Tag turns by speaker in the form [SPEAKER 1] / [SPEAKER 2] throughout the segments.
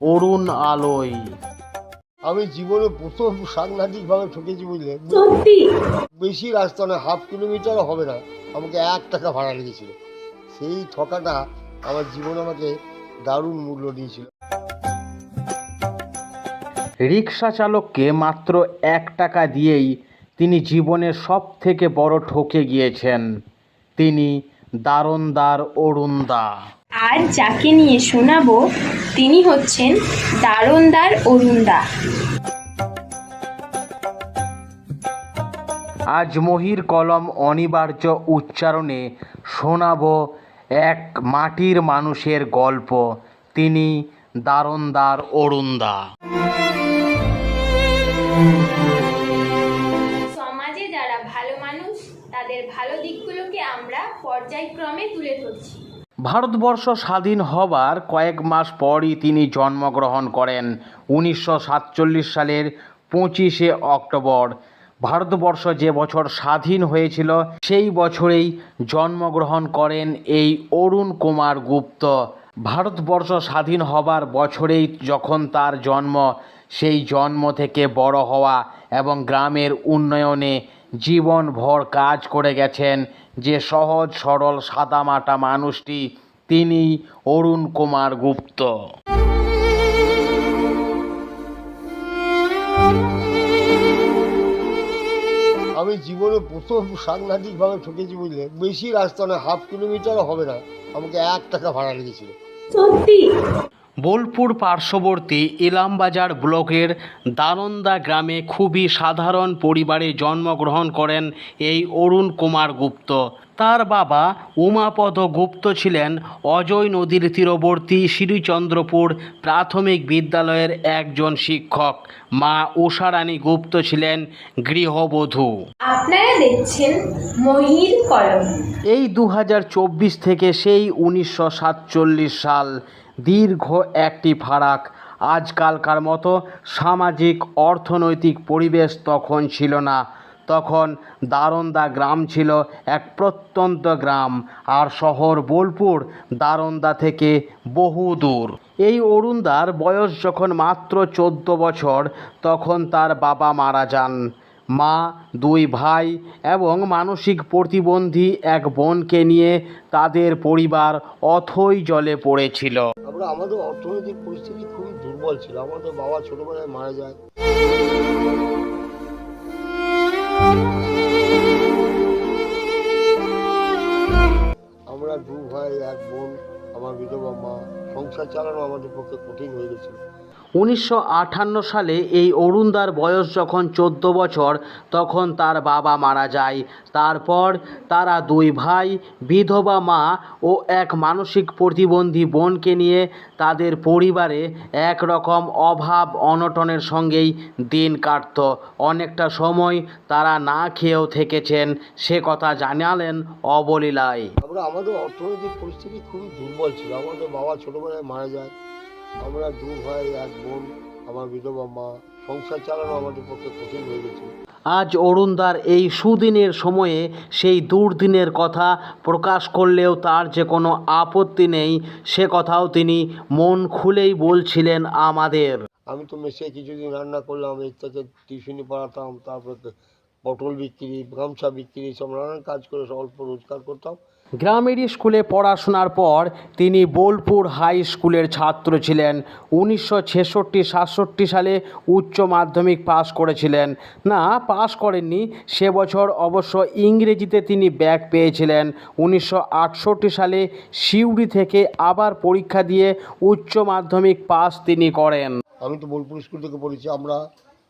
[SPEAKER 1] অরুণ আলোয়
[SPEAKER 2] আমি জীবনে প্রথম সাংঘাতিকভাবে ঠকেছি বুঝলে? বেশি রাস্তা না হাফ কিলোমিটারও হবে না। আমাকে এক টাকা ভাড়া লেগেছিল। সেই ঠকাটা আমার জীবনে আমাকে দারুণ মূল্য দিয়েছিল।
[SPEAKER 1] রিক্সা চালককে মাত্র এক টাকা দিয়েই তিনি জীবনের সব থেকে বড় ঠকে গিয়েছেন। তিনি দারোনদার অরুণদা
[SPEAKER 3] আর যাকে নিয়ে শোনাবো তিনি হচ্ছেন দারোনদার অরুণদা।
[SPEAKER 1] আজ মহির কলম অনিবার্য উচ্চারণে শোনাব এক মাটির মানুষের গল্প তিনি দারোনদার অরুণদা।
[SPEAKER 3] সমাজে যারা ভালো মানুষ তাদের ভালো দিকগুলোকে আমরা পর্যায়ক্রমে তুলে ধরছি।
[SPEAKER 1] ভারতবর্ষ স্বাধীন হবার কয়েক মাস পরই তিনি জন্মগ্রহণ করেন, উনিশশো সাতচল্লিশ সালের পঁচিশে অক্টোবর। ভারতবর্ষ যে বছর স্বাধীন হয়েছিল, সেই বছরেই জন্মগ্রহণ করেন এই অরুণ কুমার গুপ্ত। ভারতবর্ষ স্বাধীন হবার বছরেই যখন তার জন্ম, সেই জন্ম থেকে বড় হওয়া এবং গ্রামের উন্নয়নে জীবনভর কাজ করে গেছেন যে সহজ সরল সাদামাটা মানুষটি তিনি অরুণ কুমার গুপ্ত।
[SPEAKER 2] আমি জীবনে প্রথম সাংঘাতিকভাবে ঠকেছি বুঝলে? বেশি রাস্তা না হাফ কিলোমিটারও হবে না। আমাকে এক টাকা ভাড়া লেগেছিল।
[SPEAKER 3] সত্যি?
[SPEAKER 1] বোলপুর পার্শ্ববর্তী ইলামবাজার ব্লকের দারন্দা গ্রামে খুবই সাধারণ পরিবারে জন্মগ্রহণ করেন এই অরুণ কুমার গুপ্ত। তার বাবা উমাপদ গুপ্ত ছিলেন অজয় নদীর তীরবর্তী শ্রীচন্দ্রপুর প্রাথমিক বিদ্যালয়ের একজন শিক্ষক। মা উষারানী গুপ্ত ছিলেন গৃহবধূ।
[SPEAKER 3] আপনারা দেখছেন মহির কলম।
[SPEAKER 1] এই দু হাজার চব্বিশ থেকে সেই উনিশশো সাতচল্লিশ সাল দীর্ঘ একটি ফারাক। আজকালকার মতো সামাজিক, অর্থনৈতিক পরিবেশ তখন ছিল না। তখন দারন্দা গ্রাম ছিল এক প্রত্যন্ত গ্রাম, আর শহর বোলপুর দারন্দা থেকে বহু দূর। এই অরুণদার বয়স যখন মাত্র চোদ্দ বছর, তখন তার বাবা মারা যান। মা, দুই ভাই এবং মানসিক প্রতিবন্ধী এক বোনকে নিয়ে তাদের পরিবার অথই জলে পড়েছিল।
[SPEAKER 2] আমরা আমাদের অর্থনৈতিক পরিস্থিতি খুবই দুর্বল ছিল। আমাদের বাবা ছোটবেলায় মারা যায়। আমরা দু ভাই, এক বোন, আমার বিধবা মা, সংসার চালানো আমাদের পক্ষে কঠিন হয়ে গেছিল।
[SPEAKER 1] উনিশশো আটান্ন সালে এই অরুণদার বয়স যখন চোদ্দ বছর, তখন তার বাবা মারা যায়। তারপর তারা দুই ভাই, বিধবা মা ও এক মানসিক প্রতিবন্ধী বোনকে নিয়ে তাদের পরিবারে এক রকম অভাব অনটনের সঙ্গেই দিন কাটত। অনেকটা সময় তারা না খেয়েও থেকেছেন, সে কথা জানালেন অবলীলায়।
[SPEAKER 2] আমরা আমাদের অর্থনৈতিক পরিস্থিতি খুবই দুর্বল ছিল। আমাদের বাবা ছোটবেলায় মারা যায়। আমরা দু ভাই এক বোন আমার বিধবা মা সংসার চালানো আমাদের পক্ষে কঠিন হয়ে গেছিল
[SPEAKER 1] আজ অরুণদার এই সুদিনের সময়ে সেই দুর্দিনের কথা প্রকাশ করলেও তার যে কোনো আপত্তি নেই সে কথাও তিনি মন খুলেই বলছিলেন আমাদের।
[SPEAKER 2] আমি তো মেসে কিছুদিন রান্না করলাম এর থেকে টিউশনি পড়াতাম তারপরে পটল বিক্রি গামছা বিক্রি সব নানান কাজ করে অল্প রোজগার করতাম।
[SPEAKER 1] গ্রামের স্কুলে পড়াশোনার পর তিনি বোলপুর হাই স্কুলের ছাত্র ছিলেন। উনিশশো ছেষট্টি, সাতষট্টি সালে উচ্চ মাধ্যমিক পাশ করেছিলেন। না, পাশ করেননি। সে বছর অবশ্য ইংরেজিতে তিনি ব্যাক পেয়েছিলেন। উনিশশো আটষট্টি সালে সিউড়ি থেকে আবার পরীক্ষা দিয়ে উচ্চ মাধ্যমিক পাস তিনি করেন।
[SPEAKER 2] আমি তো বোলপুর স্কুল থেকে পড়েছি। আমরা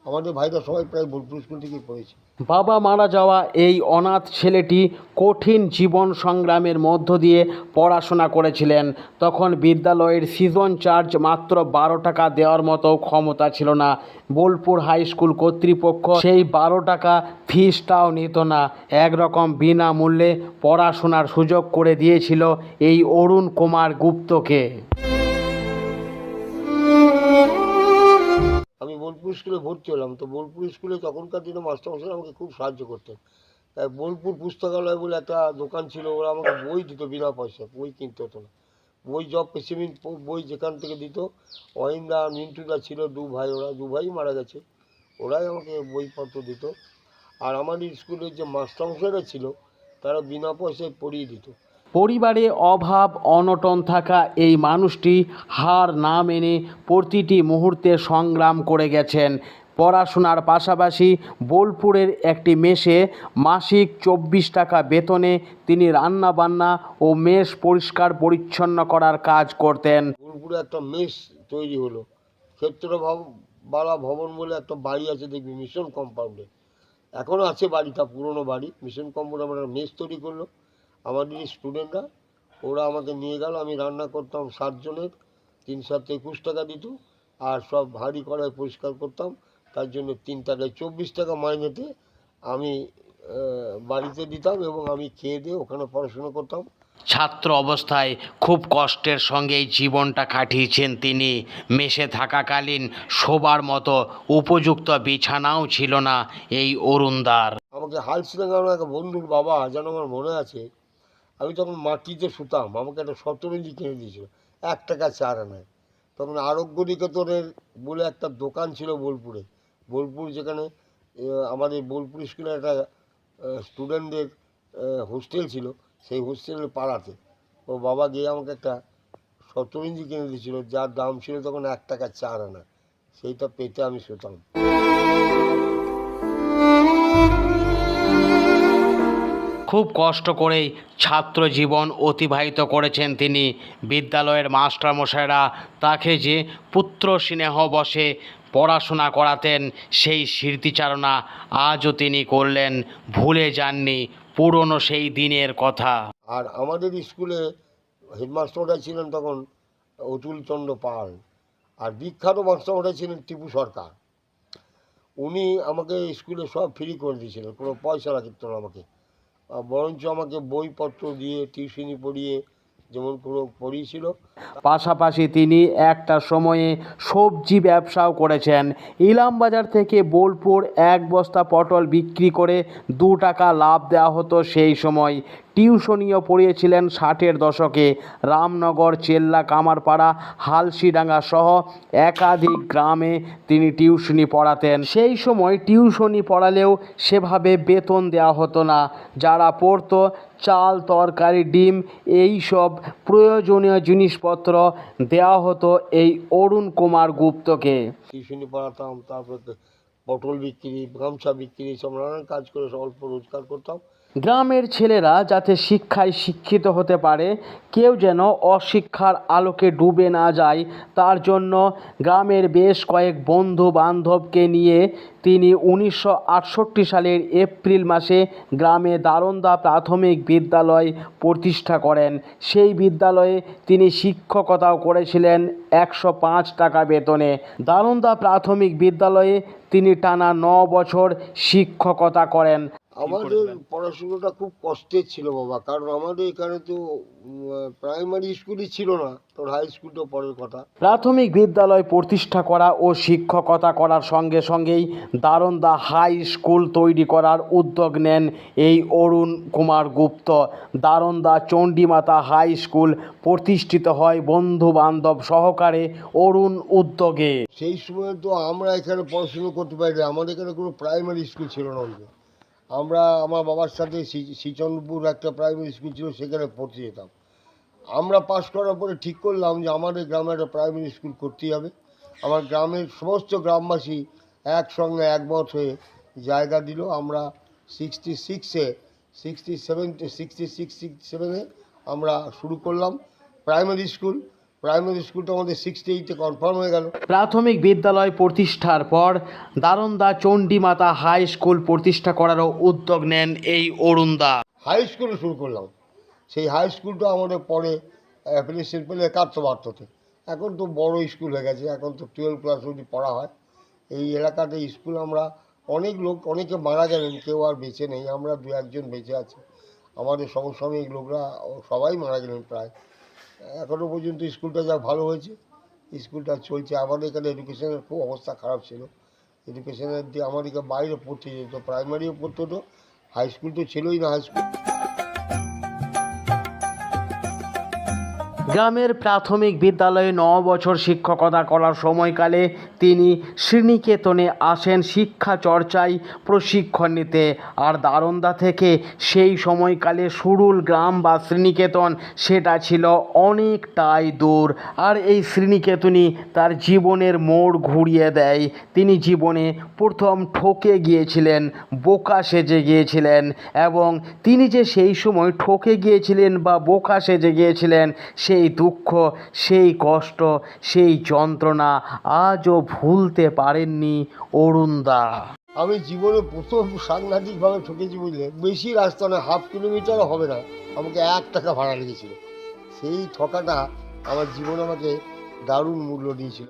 [SPEAKER 2] আমাদের ভাইরা সবাই প্রায় বোলপুর স্কুল থেকেই পড়েছি।
[SPEAKER 1] বাবা মারা যাওয়া এই অনাথ ছেলেটি কঠিন জীবন সংগ্রামের মধ্য দিয়ে পড়াশোনা করেছিলেন। তখন বিদ্যালয়ের সিজন চার্জ মাত্র বারো টাকা দেওয়ার মতো ক্ষমতা ছিল না। বোলপুর হাই স্কুল কর্তৃপক্ষ সেই বারো টাকা ফিসটাও নিত না। একরকম বিনামূল্যে পড়াশোনার সুযোগ করে দিয়েছিল এই অরুণ কুমার গুপ্তকে।
[SPEAKER 2] বোলপুর স্কুলে ভর্তি হলাম। তো বোলপুর স্কুলে তখনকার দিনে মাস্টারমশাই আমাকে খুব সাহায্য করতেন। তাই বোলপুর পুস্তকালয় বলে একটা দোকান ছিল, ওরা আমাকে বই দিত বিনা পয়সা বই কিনতে হতো না। বই জব পেসিমিন বই যেখান থেকে দিত, অহিন্দা, মিন্টুদা ছিল, দু ভাই, ওরা দু ভাই মারা গেছে, ওরাই আমাকে বইপত্র দিত। আর আমাদের স্কুলের যে মাস্টারমশাইরা ছিল, তারা বিনা পয়সায় পড়িয়ে দিত।
[SPEAKER 1] পরিবারে অভাব, অনটন থাকা এই মানুষটি হার না মেনে প্রতিটি মুহূর্তে সংগ্রাম করে গেছেন। পড়াশোনার পাশাপাশি বোলপুরের একটি মেসে মাসিক চব্বিশ টাকা বেতনে তিনি রান্নাবান্না ও মেস পরিষ্কার পরিচ্ছন্ন করার কাজ করতেন।
[SPEAKER 2] বোলপুরে একটা মেস তৈরি হলো। ক্ষেত্র বালা ভবন বলে একটা বাড়ি আছে, দেখবি, মিশন কম্পাউন্ডে। এখনও আছে বাড়িটা, পুরনো বাড়ি। মিশন কম্পাউন্ডে আমরা মেস তৈরি করল। আমাদের স্টুডেন্টরা ওরা আমাকে নিয়ে গেল আমি রান্না করতাম সাতজনের তিন সাত একুশ টাকা দিত আর সব ভারী কড়াই পরিষ্কার করতাম তার জন্য তিন টাকায় চব্বিশ টাকা মাইনেতে আমি বাড়িতে দিতাম এবং আমি খেয়ে দিয়ে ওখানে পড়াশোনা করতাম।
[SPEAKER 1] ছাত্র অবস্থায় খুব কষ্টের সঙ্গেই জীবনটা কাটিয়েছেন তিনি। মেশে থাকাকালীন শোবার মতো উপযুক্ত বিছানাও ছিল না এই অরুণদার।
[SPEAKER 2] আমাকে হালসিলাঙ্গানো এক বন্ধুর বাবা যেন আমার মনে আছে আমি তখন মাটিতে শুতাম আমাকে একটা শতরঞ্জি কিনে দিয়েছিল। এক টাকা চার আনায় তখন আরোগ্য নিকেতনের বলে একটা দোকান ছিল বোলপুরে। বোলপুর যেখানে আমাদের বোলপুর স্কুলে একটা স্টুডেন্টদের হোস্টেল ছিল। সেই হোস্টেলের পাড়াতে। ও বাবা গিয়ে আমাকে একটা শতরঞ্জি কিনে দিয়েছিল। যার দাম ছিল তখন এক টাকা চার আনা। সেইটা পেতে আমি শুতাম
[SPEAKER 1] খুব কষ্ট করেই ছাত্র জীবন অতিবাহিত করেছেন তিনি। বিদ্যালয়ের মাস্টারমশাইরা তাকে যে পুত্র স্নেহ বসে পড়াশোনা করাতেন, সেই স্মৃতিচারণা আজও তিনি করলেন, ভুলে যাননি পুরনো সেই দিনের কথা।
[SPEAKER 2] আর আমাদের স্কুলে হেডমাস্টারটা ছিলেন তখন অতুলচন্দ্র পাল আর বিখ্যাত মাস্টারটা ছিলেন টিপু সরকার। উনি আমাকে স্কুলে সব ফ্রি করে দিয়েছিলেন, কোনো পয়সা রাখত না আমাকে। বরঞ্চ আমাকে বইপত্র দিয়ে, টিউশনি পড়িয়ে যেমন কোনো পড়িয়েছিল।
[SPEAKER 1] পাশাপাশি তিনি একটা সময়ে সবজি ব্যবসাও করেছেন। ইলামবাজার থেকে বোলপুর এক বস্তা পটল বিক্রি করে দু টাকা লাভ দেওয়া হতো সেই সময়। টিউশনিও পড়িয়েছিলেন ষাটের দশকে। রামনগর, চেল্লা, কামারপাড়া, হালসিডাঙ্গা সহ একাধিক গ্রামে তিনি টিউশনি পড়াতেন। সেই সময় টিউশনি পড়ালেও সেভাবে বেতন দেওয়া হতো না। যারা পড়তো, চাল, তরকারি, ডিম, এই সব প্রয়োজনীয় জিনিসপত্র দেওয়া হতো এই অরুণ কুমার গুপ্তকে।
[SPEAKER 2] টিউশনি পড়াতাম, তারপরে পটল বিক্রি, গামছা বিক্রি, সব নানান কাজ করে অল্প রোজগার করতাম।
[SPEAKER 1] গ্রামের ছেলেরা যাতে শিক্ষায় শিক্ষিত হতে পারে, কেউ যেন অশিক্ষার আলোকে ডুবে না যায়, তার জন্য গ্রামের বেশ কয়েক বন্ধু বান্ধবকে নিয়ে তিনি উনিশশো আটষট্টি সালের এপ্রিল মাসে গ্রামে দারোন্দা প্রাথমিক বিদ্যালয় প্রতিষ্ঠা করেন। সেই বিদ্যালয়ে তিনি শিক্ষকতাও করেছিলেন একশো পাঁচ টাকা বেতনে। দারোন্দা প্রাথমিক বিদ্যালয়ে তিনি টানা ন বছর শিক্ষকতা করেন।
[SPEAKER 2] আমাদের পড়াশুনোটা খুব কষ্টের ছিল বাবা। কারণ আমাদের এখানে তো প্রাইমারি স্কুলই ছিল না। তোর হাই স্কুলটা পরের কথা।
[SPEAKER 1] প্রাথমিক বিদ্যালয় প্রতিষ্ঠা করা ও শিক্ষকতা করার সঙ্গে সঙ্গেই দারোন্দা হাই স্কুল তৈরি করার উদ্যোগ নেন এই অরুণ কুমার গুপ্ত। দারোন্দা চণ্ডীমাতা হাই স্কুল প্রতিষ্ঠিত হয় বন্ধু বান্ধব সহকারে অরুণ উদ্যোগে।
[SPEAKER 2] সেই সময় তো আমরা এখানে পড়াশুনো করতে পারি আমাদের এখানে কোনো প্রাইমারি স্কুল ছিল না। আমরা আমার বাবার সাথে শ্রী- শ্রীচন্দ্রপুর একটা প্রাইমারি স্কুল ছিল, সেখানে পড়তে যেতাম। আমরা পাশ করার পরে ঠিক করলাম যে আমাদের গ্রামে একটা প্রাইমারি স্কুল করতেই হবে। আমার গ্রামের সমস্ত গ্রামবাসী একসঙ্গে একমত হয়ে জায়গা দিল। আমরা সিক্সটি সিক্সে sixty seven sixty six six সেভেনে আমরা শুরু করলাম প্রাইমারি স্কুল প্রাইমারি স্কুলটা আমাদের সিক্সটি এইটে কনফার্ম হয়ে গেল।
[SPEAKER 1] প্রাথমিক বিদ্যালয় প্রতিষ্ঠার পর দারোন্দা চণ্ডীমাতা হাই স্কুল প্রতিষ্ঠা করারও উদ্যোগ নেন এই অরুণদা।
[SPEAKER 2] হাই স্কুলে শুরু করলাম। সেই হাই স্কুলটা আমাদের পরে অ্যাপ্লিকেশন পেলে বাহাত্তরতে এখন তো বড় স্কুল হয়ে গেছে এখন তো টুয়েলভ ক্লাস অবধি পড়া হয়। এই এলাকাতে স্কুল আমরা অনেক লোক অনেকে মারা গেলেন কেউ আর বেঁচে নেই। আমরা দু একজন বেঁচে আছি। আমাদের সমসাময়িক লোকরা সবাই মারা গেলেন প্রায়। এখনও পর্যন্ত স্কুলটা যা ভালো হয়েছে, স্কুলটা চলছে। আমাদের এখানে এডুকেশনের খুব অবস্থা খারাপ ছিল। এডুকেশনের দিয়ে আমাদেরকে বাইরে পড়তে যেত প্রাইমারিও পড়তে হতো হাই স্কুল তো ছিলই না হাই স্কুল
[SPEAKER 1] গ্রামের প্রাথমিক বিদ্যালয়ে ন বছর শিক্ষকতা করার সময়কালে তিনি শ্রীনিকেতনে আসেন শিক্ষা চর্চায় প্রশিক্ষণ নিতে। আর দারোন্দা থেকে সেই সময়কালে সুরুল গ্রাম বা শ্রীনিকেতন সেটা ছিল অনেকটাই দূর। আর এই শ্রীনিকেতনই তার জীবনের মোড় ঘুরিয়ে দেয়। তিনি জীবনে প্রথম ঠকে গিয়েছিলেন, বোকা সেজে গিয়েছিলেন এবং তিনি যে সেই সময় ঠকে গিয়েছিলেন বা বোকা সেজে গিয়েছিলেন, সেই দুঃখ, সেই কষ্ট, সেই যন্ত্রণা আজও ভুলতে পারেননি অরুণদা
[SPEAKER 2] আমি জীবনে প্রথম সাংঘাতিকভাবে ঠকেছি বুঝলে বেশি রাস্তা না হাফ কিলোমিটারও হবে না আমাকে এক টাকা ভাড়া লেগেছিল। সেই ঠকাটা আমার জীবনে আমাকে দারুণ মূল্য দিয়েছিল।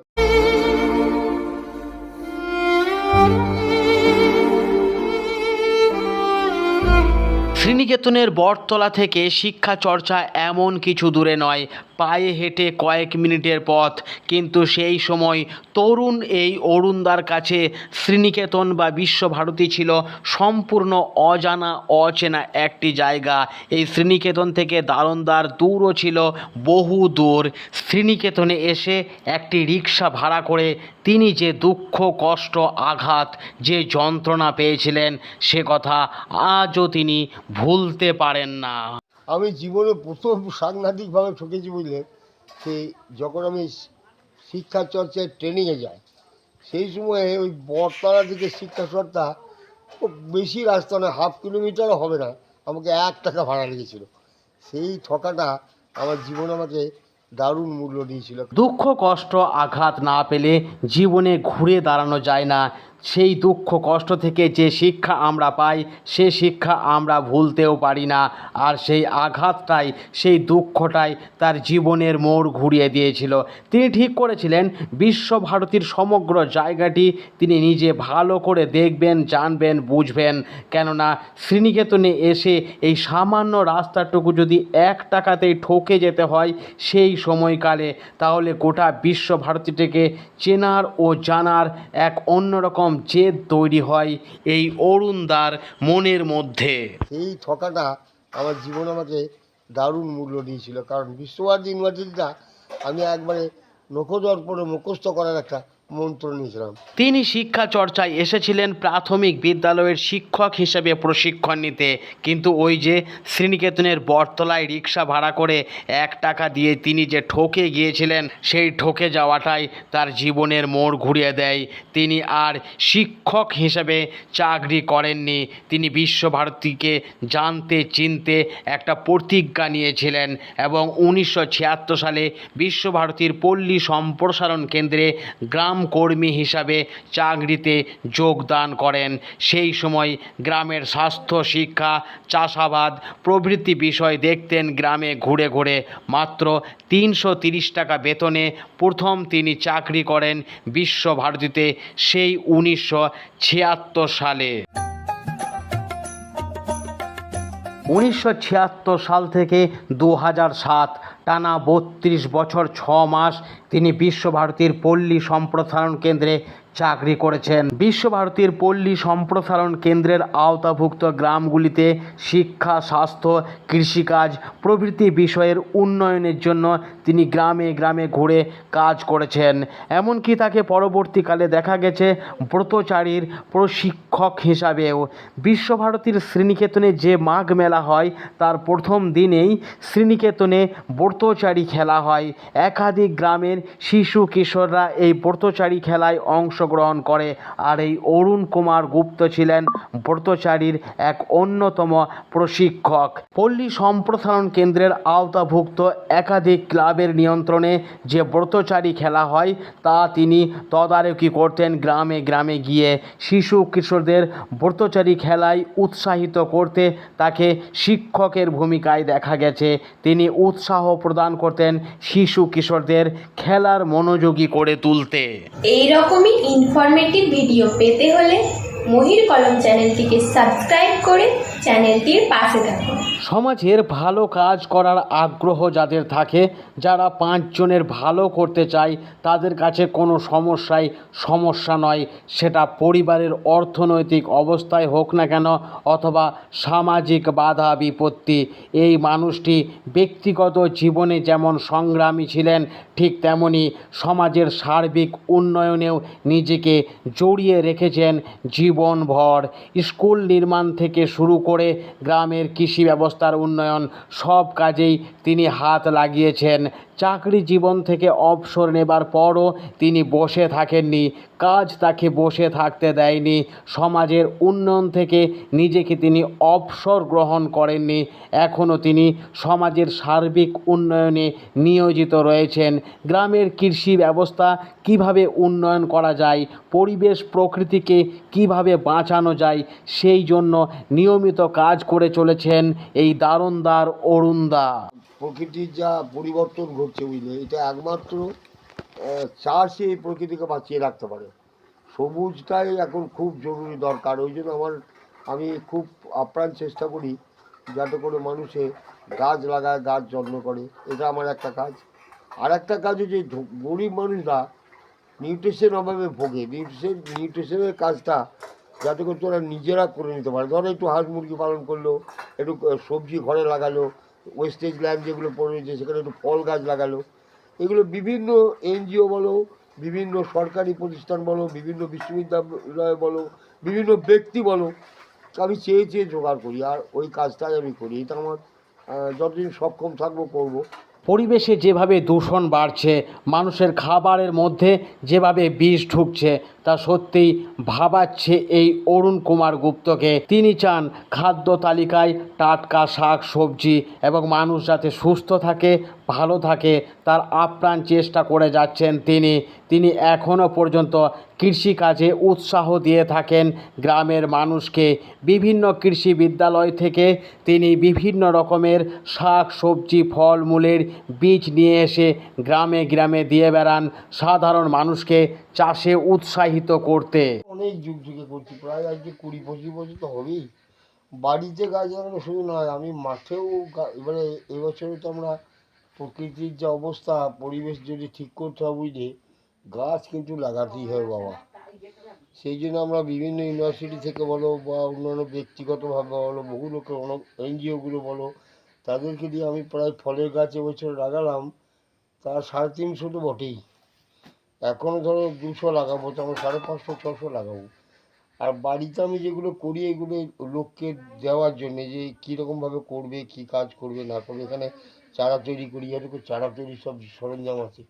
[SPEAKER 1] শ্রীনিকেতনের বটতলা থেকে শিক্ষা চর্চা এমন কিছু দূরে নয় পায়ে হেঁটে কয়েক মিনিটের পথ। কিন্তু সেই সময় তরুণ এই অরুণদার কাছে শ্রীনিকেতন বা বিশ্বভারতী ছিল সম্পূর্ণ অজানা, অচেনা একটি জায়গা। এই শ্রীনিকেতন থেকে দারোন্দার দূরও ছিল বহু দূর। শ্রীনিকেতনে এসে একটি রিক্সা ভাড়া করে তিনি যে দুঃখ, কষ্ট, আঘাত, যে যন্ত্রণা পেয়েছিলেন, সে কথা আজও তিনি ভুলতে পারেন না।
[SPEAKER 2] আমি জীবনে প্রথম সাংঘাতিকভাবে ঠকেছি বুঝলে সেই যখন আমি শিক্ষা চর্চায় ট্রেনিংয়ে যাই, সেই সময়ে ওই বটতলা থেকে শিক্ষা বেশি রাস্তা না হাফ কিলোমিটারও হবে না, আমাকে এক টাকা ভাড়া লেগেছিল। সেই ঠকাটা আমার জীবনে আমাকে দারুণ মূল্য দিয়েছিল।
[SPEAKER 1] দুঃখ, কষ্ট, আঘাত না পেলে জীবনে ঘুরে দাঁড়ানো যায় না। সেই দুঃখ কষ্ট থেকে যে শিক্ষা আমরা পাই, সে শিক্ষা আমরা ভুলতেও পারি না। আর সেই আঘাতটাই, সেই দুঃখটাই তার জীবনের মোড় ঘুরিয়ে দিয়েছিল। তিনি ঠিক করেছিলেন, বিশ্বভারতীর সমগ্র জায়গাটি তিনি নিজে ভালো করে দেখবেন, জানবেন, বুঝবেন। কেননা, শ্রীনিকেতনে এসে এই সামান্য রাস্তাটুকু যদি এক টাকাতেই ঠকে যেতে হয় সেই সময়কালে, তাহলে গোটা বিশ্বভারতীটিকে চেনার ও জানার এক অন্যরকম জেদ তৈরি হয় এই অরুণদার মনের মধ্যে।
[SPEAKER 2] এই ঠকাটা আমার জীবন আমাকে দারুণ মূল্য দিয়েছিল। কারণ বিশ্বভারতী ইউনিভার্সিটিটা আমি একবারে নখদর্পণে মুখস্থ করার একটা
[SPEAKER 1] তিনি শিক্ষা চর্চায় এসেছিলেন প্রাথমিক বিদ্যালয়ের শিক্ষক হিসেবে প্রশিক্ষণ নিতে। কিন্তু ওই যে শ্রীনিকেতনের বটতলায় রিক্সা ভাড়া করে এক টাকা দিয়ে তিনি যে ঠকে গিয়েছিলেন, সেই ঠকে যাওয়াটাই তার জীবনের মোড় ঘুরিয়ে দেয়। তিনি আর শিক্ষক হিসেবে চাকরি করেননি। তিনি বিশ্বভারতীকে জানতে চিনতে একটা প্রতিজ্ঞা নিয়েছিলেন এবং উনিশশো ছিয়াত্তর সালে বিশ্বভারতীর পল্লী সম্প্রসারণ কেন্দ্রে গ্রাম কর্মী হিসাবে চাকরিতে যোগদান করেন। সেই সময় গ্রামের স্বাস্থ্য, শিক্ষা, চাষাবাদ প্রভৃতি বিষয় দেখতেন গ্রামে ঘুরে ঘুরে। মাত্র তিনশো টাকা বেতনে প্রথম তিনি চাকরি করেন বিশ্বভারতীতে সেই উনিশশো ছিয়াত্তর সালে। উনিশশো ছিয়াত্তর সাল থেকে দু সাত টানা বত্রিশ বছর ছ মাস তিনি বিশ্বভারতীর পল্লী সম্প্রসারণ কেন্দ্রে চাকরি করেছেন। বিশ্বভারতীর পল্লী সম্প্রসারণ কেন্দ্রের আওতাভুক্ত গ্রামগুলিতে শিক্ষা, স্বাস্থ্য, কৃষিকাজ প্রভৃতি বিষয়ের উন্নয়নের জন্য তিনি গ্রামে গ্রামে ঘুরে কাজ করেছেন। এমনকি তাকে পরবর্তীকালে দেখা গেছে ব্রতচারীর প্রশিক্ষক হিসাবেও। বিশ্বভারতীর শ্রীনিকেতনে যে মাঘ মেলা হয়, তার প্রথম দিনেই শ্রীনিকেতনে ব্রতচারী খেলা হয়। একাধিক গ্রামের শিশু কিশোররা এই ব্রতচারী খেলায় অংশগ্রহণ করে আর এই অরুণ কুমার গুপ্ত ছিলেন ব্রতচারীর এক অন্যতম প্রশিক্ষক। পল্লী সম্প্রসারণ কেন্দ্রের আওতাভুক্ত একাধিক ক্লাবের নিয়ন্ত্রণে যে ব্রতচারী খেলা হয়, তা তিনি তদারকি করতেন গ্রামে গ্রামে গিয়ে। শিশু কিশোরদের ব্রতচারী খেলায় উৎসাহিত করতে তাকে শিক্ষকের ভূমিকায় দেখা গেছে। তিনি উৎসাহ প্রদান করতেন শিশু কিশোরদের খেলার মনোযোগী করে তুলতে।
[SPEAKER 3] এই রকমই ইনফরমেটিভ ভিডিও পেতে হলে মহির কলম চ্যানেলটিকে সাবস্ক্রাইব করে চ্যানেলটির পাশে থাকুন
[SPEAKER 1] সমাজের ভালো কাজ করার আগ্রহ যাদের থাকে, যারা পাঁচজনের ভালো করতে চায়, তাদের কাছে কোনো সমস্যাই সমস্যা নয়। সেটা পরিবারের অর্থনৈতিক অবস্থায় হোক না কেন, অথবা সামাজিক বাধা বিপত্তি। এই মানুষটি ব্যক্তিগত জীবনে যেমন সংগ্রামী ছিলেন, ঠিক তেমনি সমাজের সার্বিক উন্নয়নেও নিজেকে জড়িয়ে রেখেছেন জীবনভর। স্কুল নির্মাণ থেকে শুরু করে গ্রামের কৃষি ব্যবস্থার উন্নয়ন সব কাজেই তিনি হাত লাগিয়েছেন। চাকরি জীবন থেকে অবসর নেবার পরও তিনি বসে থাকেননি। কাজ তাকে বসে থাকতে দেয়নি। সমাজের উন্নয়ন থেকে নিজেকে তিনি অবসর গ্রহণ করেননি। এখনও তিনি সমাজের সার্বিক উন্নয়নে নিয়োজিত রয়েছেন। গ্রামের কৃষি ব্যবস্থা কীভাবে উন্নয়ন করা যায়, পরিবেশ প্রকৃতিকে কীভাবে বাঁচানো যায়, সেই জন্য নিয়মিত কাজ করে চলেছেন এই দারুণদার অরুণদা।
[SPEAKER 2] প্রকৃতির যা পরিবর্তন ঘটছে বুঝলে, এটা একমাত্র চাষই এই প্রকৃতিকে বাঁচিয়ে রাখতে পারে। সবুজটাই এখন খুব জরুরি দরকার, ওই জন্য আমার, আমি খুব আপ্রাণ চেষ্টা করি যাতে করে মানুষে গাছ লাগায়, গাছ যত্ন করে। এটা আমার একটা কাজ। আর একটা কাজ হচ্ছে গরিব মানুষরা নিউট্রিশন অভাবে ভোগে। নিউট্রিশন নিউট্রিশনের কাজটা যাতে করে তোরা নিজেরা করে নিতে পারে। ধরো একটু হাঁস মুরগি পালন করল, একটু সবজি ঘরে লাগালো ওয়েস্টেজ ল্যান্ড যেগুলো পড়ে রয়েছে, সেখানে একটু ফল গাছ লাগালো। এগুলো বিভিন্ন এনজিও বলো, বিভিন্ন সরকারি প্রতিষ্ঠান বলো, বিভিন্ন বিশ্ববিদ্যালয় বলো, বিভিন্ন ব্যক্তি বলো, আমি চেয়ে চেয়ে জোগাড় করি, আর ওই কাজটাই আমি করি। এটা আমার যতদিন সক্ষম থাকব করব।
[SPEAKER 1] পরিবেশে যেভাবে দূষণ বাড়ছে, মানুষের খাবারের মধ্যে যেভাবে বিষ ঢুকছে তা সত্যিই ভাবাচ্ছে এই অরুণ কুমার গুপ্তকে। তিনি চান খাদ্য তালিকায় টাটকা শাক, সবজি এবং মানুষ যাতে সুস্থ থাকে, ভালো থাকে, তার আপ্রাণ চেষ্টা করে যাচ্ছেন তিনি। তিনি এখনও পর্যন্ত কৃষিকাজে উৎসাহ দিয়ে থাকেন গ্রামের মানুষকে। বিভিন্ন কৃষি বিদ্যালয় থেকে তিনি বিভিন্ন রকমের শাক, সবজি, ফলমূলের বীজ নিয়ে এসে গ্রামে গ্রামে দিয়ে বেড়ান। সাধারণ মানুষকে চাষে উৎসাহিত করতে।
[SPEAKER 2] অনেক যুগ যুগে করছি, প্রায় আজকে কুড়ি, পঁচিশ বছর তো হবেই। বাড়িতে গাছ লাগানো শুধু নয়, আমি মাঠেও এবারে এবছরে তো আমরা প্রকৃতির যা অবস্থা, পরিবেশ যদি ঠিক করতে হবে বুঝলে, গাছ কিন্তু লাগাতেই হবে বাবা। সেই জন্য আমরা বিভিন্ন ইউনিভার্সিটি থেকে বলো বা অন্যান্য ব্যক্তিগতভাবে বলো, বহু লোকে এনজিওগুলো বলো, তাদেরকে দিয়ে আমি প্রায় ফলের গাছ এবছর লাগালাম। তার সাড়ে তিনশো তো বটেই। এখনও ধরো দুশো লাগাবো, তো সাড়ে পাঁচশো, ছশো লাগাবো। আর বাড়িতে আমি যেগুলো করি, এগুলো লোককে দেওয়ার জন্যে যে কীরকমভাবে করবে, কি কাজ করবে, না করবে, এখানে চারা তৈরি করি এরকম চারা তৈরি সব সরঞ্জাম আছে।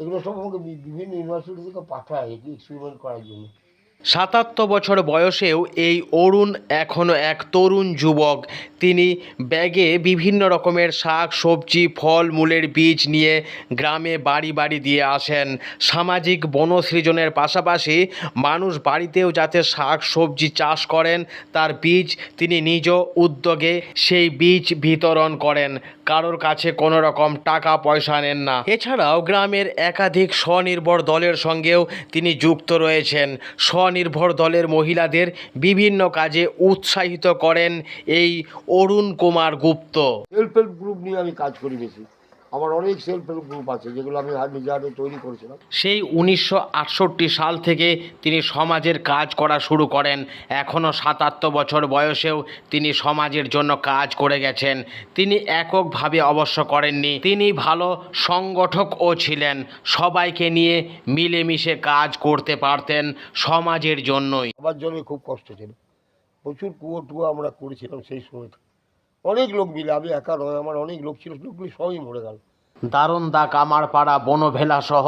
[SPEAKER 2] এগুলো সব আমাকে বিভিন্ন ইউনিভার্সিটি থেকে পাঠায়, এক্সপেরিমেন্ট করার জন্য।
[SPEAKER 1] সাতাত্তর বছর বয়সেও এই অরুণ এখনও এক তরুণ যুবক। তিনি ব্যাগে বিভিন্ন রকমের শাক, সবজি, ফল, মূলের বীজ নিয়ে গ্রামে বাড়ি বাড়ি দিয়ে আসেন। সামাজিক বনসৃজনের পাশাপাশি মানুষ বাড়িতেও যাতে শাক, সবজি চাষ করেন, তার বীজ তিনি নিজ উদ্যোগে সেই বীজ বিতরণ করেন। কারোর কাছে কোনো রকম টাকা পয়সা নেন না। এছাড়াও গ্রামের একাধিক স্বনির্ভর দলের সঙ্গেও তিনি যুক্ত রয়েছেন। স্বনির্ভর দলের মহিলাদের বিভিন্ন কাজে উৎসাহিত করেন এই Arun Kumar Gupta.
[SPEAKER 2] Help help group নিয়ে আমি কাজ করি বেশি। আমার অনেক সেলফ হেল্প গ্রুপ আছে যেগুলো আমি নিজে হাতে তৈরি করেছিলাম।
[SPEAKER 1] সেই উনিশশো আটষট্টি সাল থেকে তিনি সমাজের কাজ করা শুরু করেন। এখনও সাতাত্তর বছর বয়সেও তিনি সমাজের জন্য কাজ করে গেছেন। তিনি এককভাবে অবশ্য করেননি। তিনি ভালো সংগঠকও ছিলেন। সবাইকে নিয়ে মিলেমিশে কাজ করতে পারতেন সমাজের জন্যই।
[SPEAKER 2] আমার জন্য খুব কষ্ট ছিল। প্রচুর কুয়ো টুয়ো আমরা করেছিলাম সেই সময়টা অনেক লোক মিলে আমি একা নয় আমার অনেক লোক ছিল লোকগুলি সবই মরে গেল।
[SPEAKER 1] দারুণদা কামারপাড়া বনভেলা সহ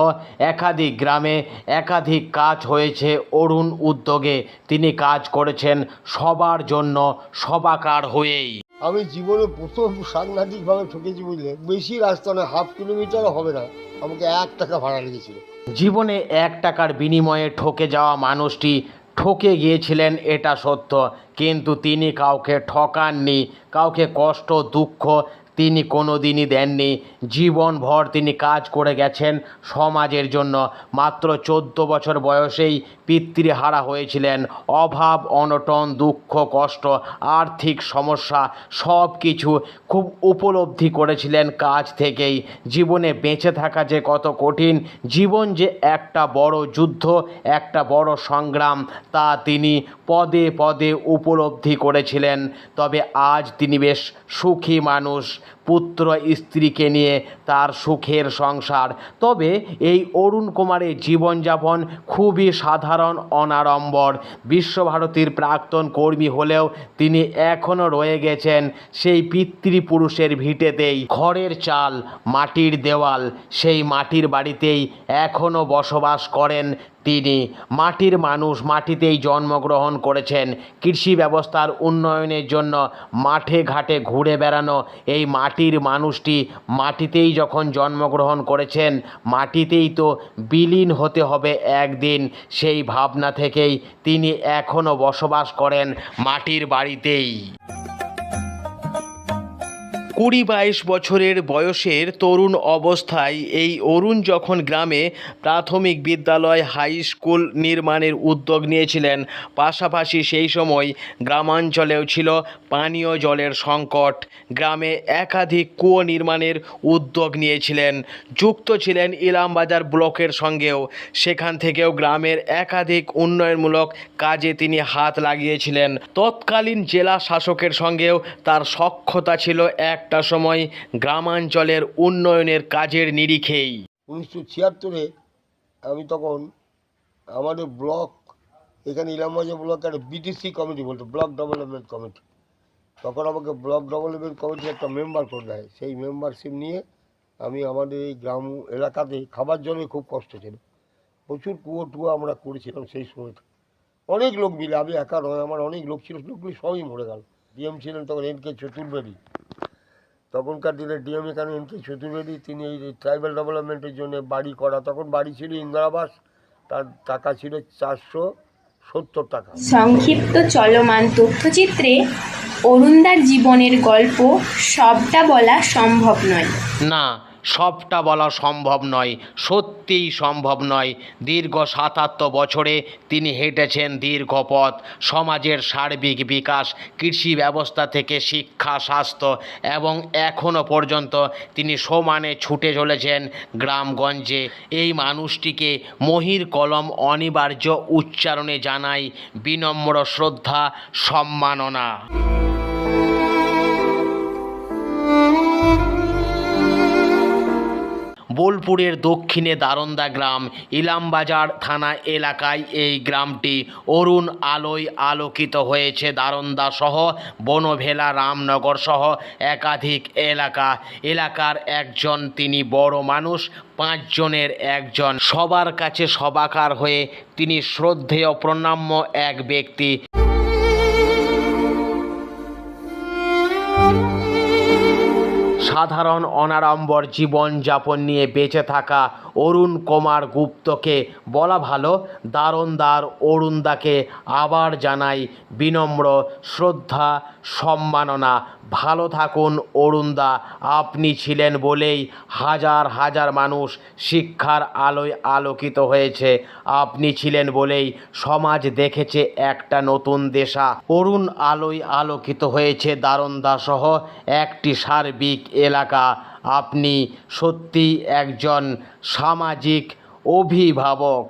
[SPEAKER 1] একাধিক গ্রামে একাধিক কাজ হয়েছে অরুণ উদ্যোগে। তিনি কাজ করেছেন সবার জন্য সবাকার হয়েই।
[SPEAKER 2] আমি জীবনে প্রথম সাংঘাতিকভাবে ঠকেছি বুঝলে বেশি রাস্তা না হাফ কিলোমিটারও হবে না আমাকে এক টাকা ভাড়া লেগেছিল।
[SPEAKER 1] জীবনে এক টাকার বিনিময়ে ঠকে যাওয়া মানুষটি ঠকে গিয়েছিলেন, এটা সত্য। কিন্তু তিনি কাউকে ঠকাননি, কাউকে কষ্ট, দুঃখ তিনি কোনো দিনই দেননি। জীবনভর তিনি কাজ করে গেছেন সমাজের জন্য। মাত্র চোদ্দ বছর বয়সেই পিতৃহারা হয়েছিলেন। অভাব, অনটন, দুঃখ, কষ্ট, আর্থিক সমস্যা, সব কিছু খুব উপলব্ধি করেছিলেন কাজ থেকেই। জীবনে বেঁচে থাকা যে কত কঠিন, জীবন যে একটা বড় যুদ্ধ, একটা বড় সংগ্রাম, তা তিনি পদে পদে উপলব্ধি করেছিলেন। তবে আজ তিনি বেশ সুখী মানুষ। পুত্র স্ত্রীকে নিয়ে তার সুখের সংসার। তবে এই অরুণ কুমারের জীবনযাপন খুবই সাধারণ, অনাড়ম্বর। বিশ্বভারতীর প্রাক্তন কর্মী হলেও তিনি এখনও রয়ে গেছেন সেই পিতৃপুরুষের ভিটেতেই। খড়ের চাল, মাটির দেওয়াল, সেই মাটির বাড়িতেই এখনও বসবাস করেন তিনি মাটির মানুষ, মাটিতেই জন্মগ্রহণ করেছেন। কৃষি ব্যবস্থার উন্নয়নের জন্য মাঠে ঘাটে ঘুরে বেড়ানো এই মাটির মানুষটি মাটিতেই যখন জন্মগ্রহণ করেছেন, মাটিতেই তো বিলীন হতে হবে একদিন। সেই ভাবনা থেকেই তিনি এখনও বসবাস করেন মাটির বাড়িতেই। কুড়ি বাইশ বছরের বয়সের তরুণ অবস্থায় এই অরুণ যখন গ্রামে প্রাথমিক বিদ্যালয় হাই স্কুল নির্মাণের উদ্যোগ নিয়েছিলেন, পাশাপাশি সেই সময় গ্রামাঞ্চলেও ছিল পানীয় জলের সংকট। গ্রামে একাধিক কুয়ো নির্মাণের উদ্যোগ নিয়েছিলেন। যুক্ত ছিলেন ইলামবাজার ব্লকের সঙ্গেও। সেখান থেকেও গ্রামের একাধিক উন্নয়নমূলক কাজে তিনি হাত লাগিয়েছিলেন। তৎকালীন জেলা শাসকের সঙ্গেও তার সক্ষতা ছিল একটা সময় গ্রামাঞ্চলের উন্নয়নের কাজের নিরিখেই।
[SPEAKER 2] উনিশশো ছিয়াত্তরে আমি তখন আমাদের ব্লক, এখানে ইলামবাজার ব্লক একটা বিটিসি কমিটি বলতো, ব্লক ডেভেলপমেন্ট কমিটি। তখন আমাকে ব্লক ডেভেলপমেন্ট কমিটির একটা মেম্বার করে দেয়। সেই মেম্বারশিপ নিয়ে আমি আমাদের এই গ্রাম এলাকাতে খাবার জলের খুব কষ্ট ছিল। প্রচুর কুয়ো টুয়ো আমরা করেছিলাম সেই সময়। অনেক লোক মিলে, আমি একা নয়, আমার অনেক লোক ছিল, লোকগুলি সবই মরে গেল। ডিএম ছিলেন তখন এন কে চতুর্বেদী তখনকার দিনে ডিএম এখানে এন কে চতুর্বেদী তিনি এই ট্রাইবাল ডেভেলপমেন্টের জন্য বাড়ি করা তখন বাড়ি ছিল ইন্দিরাবাস তার টাকা ছিল চারশো সত্তর টাকা।
[SPEAKER 3] সংক্ষিপ্ত চলমান তথ্যচিত্রে অরুণদার জীবনের গল্প সবটা বলা সম্ভব নয়।
[SPEAKER 1] না সবটা বলা সম্ভব নয়, সত্যিই সম্ভব নয়। দীর্ঘ সাতাত্তর বছরে তিনি হেঁটেছেন দীর্ঘ পথ সমাজের সার্বিক বিকাশ, কৃষি ব্যবস্থা থেকে শিক্ষা, স্বাস্থ্য এবং এখনও পর্যন্ত তিনি সমানে ছুটে চলেছেন গ্রামগঞ্জে। এই মানুষটিকে মহির কলম অনিবার্য উচ্চারণে জানাই বিনম্র শ্রদ্ধা, সম্মাননা। বোলপুরের দক্ষিণে দারন্দা গ্রাম, ইলামবাজার থানা এলাকায় এই গ্রামটি অরুণ আলোয় আলোকিত হয়েছে। দারন্দা সহ বনভেলা রামনগর সহ একাধিক এলাকা। এলাকার একজন তিনি বড় মানুষ, পাঁচজনের একজন। সবার কাছে সবাকার হয়ে তিনি শ্রদ্ধেয় প্রণাম্য এক ব্যক্তি। সাধারণ অনাড়ম্বর জীবনযাপন নিয়ে বেঁচে থাকা অরুণ কুমার গুপ্তকে বলা ভালো দারুণদার অরুণদাকে আবার জানাই বিনম্র শ্রদ্ধা সম্মাননা। ভালো থাকুন, অরুণদা। আপনি ছিলেন বলেই হাজার হাজার মানুষ শিক্ষার আলোয় আলোকিত হয়েছে। আপনি ছিলেন বলেই সমাজ দেখেছে একটা নতুন দেশা। অরুণ আলোয় আলোকিত হয়েছে দারোন্দা সহ একটি সার্বিক এলাকা। আপনি সত্যিই একজন সামাজিক অভিভাবক।